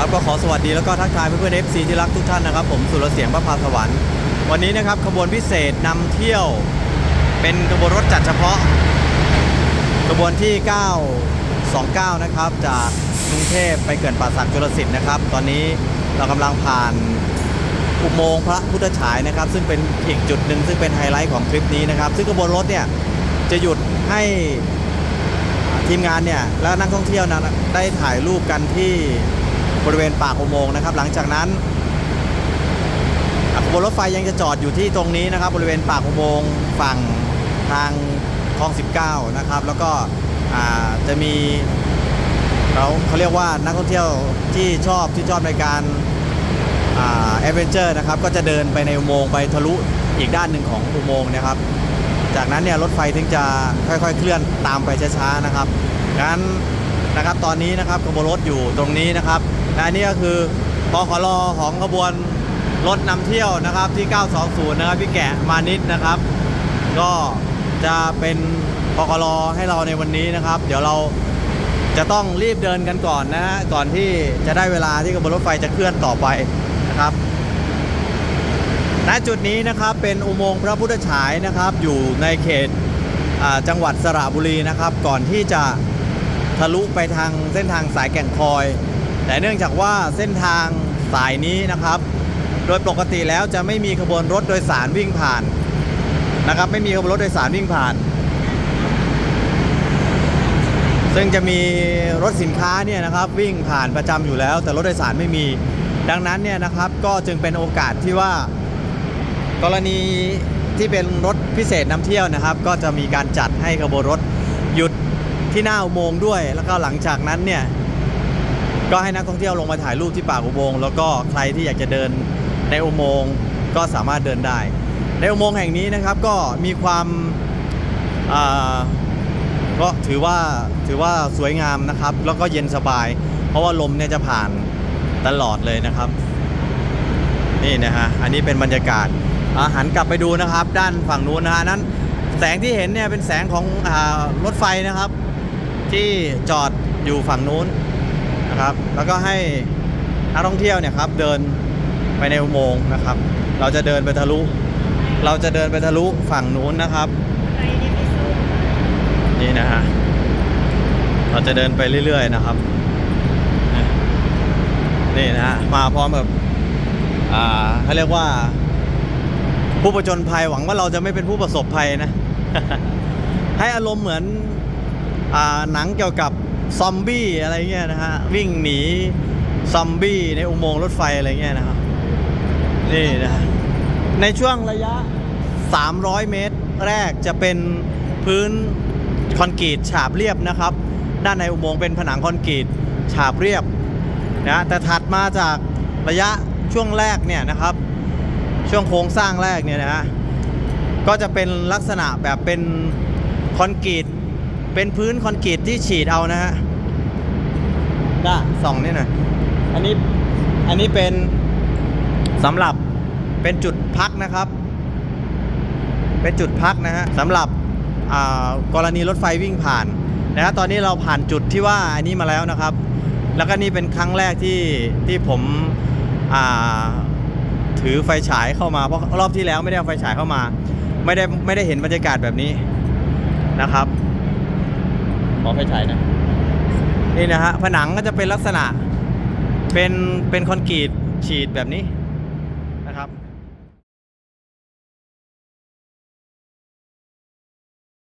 ครับก็ขอสวัสดีแล้วก็ทักทายเพื่อนๆ FC ที่รักทุกท่านนะครับ ผมสุรเสียงพระพาสวรรค์วันนี้นะครับขบวนพิเศษนำเที่ยว เป็นขบวนรถจัดเฉพาะขบวนที่ 929 นะครับจากกรุงเทพไปเขื่อนป่าสักจุลสิทธิ์นะครับ ตอนนี้เรากำลังผ่านอุโมงค์พระพุทธฉายนะครับ ซึ่งเป็นอีกจุดหนึ่งซึ่งเป็นไฮไลท์ของทริปนี้นะครับ ซึ่งขบวนรถเนี่ยจะหยุดให้ทีมงานเนี่ยและนักท่องเที่ยวนะได้ถ่ายรูปกันที่ บริเวณปากอุโมงค์นะครับ หลังจากนั้นขบวนรถไฟยังจะจอดอยู่ที่ตรงนี้นะครับ บริเวณปากอุโมงค์ฝั่งทางคลอง 19 นะครับ แล้วก็จะมีเขาเขาเรียกว่านักท่องเที่ยวที่ชอบที่ชอบในการแอดเวนเจอร์นะครับ ก็จะเดินไปในอุโมงค์ไปทะลุอีกด้านหนึ่งของอุโมงค์นะครับ จากนั้นเนี่ยรถไฟถึงจะค่อยๆ เคลื่อนตามไปช้าๆนะครับงั้นนะครับตอนนี้นะครับขบวนรถอยู่ตรงนี้นะครับ และนนี้ก็คือปขลของขบวนรถนำเที่ยวนะครับที่ 920 นะครับพี่แกะมานิดนะครับ ก็จะเป็นปกลให้เราในวันนี้นะครับ เดี๋ยวเราจะต้องรีบเดินกันก่อนนะฮะก่อนที่จะได้เวลาที่ขบวนรถไฟจะเคลื่อนต่อไปนะครับณจุดนี้นะครับเป็นอุโมงค์พระพุทธฉายนะครับ อยู่ในเขตจังหวัดสระบุรีนะครับ ก่อนที่จะทะลุไปทางเส้นทางสายแก่งคอย แต่เนื่องจากว่าเส้นทางสายนี้นะครับ โดยปกติแล้วจะไม่มีขบวนรถโดยสารวิ่งผ่านนะครับ ไม่มีขบวนรถโดยสารวิ่งผ่าน ซึ่งจะมีรถสินค้าเนี่ยนะครับวิ่งผ่านประจำอยู่แล้ว แต่รถโดยสารไม่มีดังนั้นเนี่ยนะครับก็จึงเป็นโอกาสที่ว่ากรณีที่เป็นรถพิเศษนำเที่ยวนะครับ ก็จะมีการจัดให้ขบวนรถหยุดที่หน้าอุโมงค์ด้วย แล้วก็หลังจากนั้นเนี่ย ก็ให้นักท่องเที่ยวลงมาถ่ายรูปที่ปากอุโมงค์แล้วก็ใครที่อยากจะเดินในอุโมงค์ก็สามารถเดินได้ ในอุโมงค์แห่งนี้นะครับก็มีความก็ถือว่าถือว่าสวยงามนะครับ แล้วก็เย็นสบาย เพราะว่าลมเนี่ยจะผ่านตลอดเลยนะครับ นี่นะฮะอันนี้เป็นบรรยากาศาหันกลับไปดูนะครับ ด้านฝั่งนู้นนะฮะนั้นแสงที่เห็นเนี่ยเป็นแสงของอรถไฟนะครับ ที่จอดอยู่ฝั่งนู้น นะครับ แล้วก็ให้นักท่องเที่ยวเนี่ยครับเดินไปในอุโมงค์นะครับ เราจะเดินไปทะลุ เราจะเดินไปทะลุฝั่งนู้นนะครับนี่นะฮะเราจะเดินไปเรื่อย ๆ นะครับ นี่นะฮะมาพร้อมกับอ่าเขาเรียกว่า ผู้ประจนภัยหวังว่าเราจะไม่เป็นผู้ประสบภัยนะ ให้อารมณ์เหมือนอ่าหนังเกี่ยวกับ ซอมบี้อะไรเงี้ยนะฮะ วิ่งหนีซอมบี้ในอุโมงค์รถไฟอะไรเงี้ยนะครับ นี่นะ ในช่วงระยะ 300 เมตรแรกจะเป็นพื้นคอนกรีตฉาบเรียบนะครับ ด้านในอุโมงค์เป็นผนังคอนกรีตฉาบเรียบนะแต่ถัดมาจากระยะช่วงแรกเนี่ยนะครับ ช่วงโครงสร้างแรกเนี่ยนะก็จะเป็นลักษณะแบบเป็นคอนกรีต เป็นพื้นคอนกรีตที่ฉีดเอานะฮะด้าส่องนี่หน่อยอันนี้อันนี้เป็นสำหรับเป็นจุดพักนะครับ เป็นจุดพักนะฮะสำหรับกรณีรถไฟวิ่งผ่านนะฮะตอนนี้เราผ่านจุดที่ว่าอันนี้มาแล้วนะครับ แล้วก็นี่เป็นครั้งแรกที่ที่ผมถือไฟฉายเข้ามาเพราะรอบที่แล้วไม่ได้เอาไฟฉายเข้ามา ไม่ได้ไม่ได้เห็นบรรยากาศแบบนี้นะครับ อไฟฉายนะนี่นะฮะผนังก็จะเป็นลักษณะเป็นเป็นคอนกรีตฉีดแบบนี้นะครับ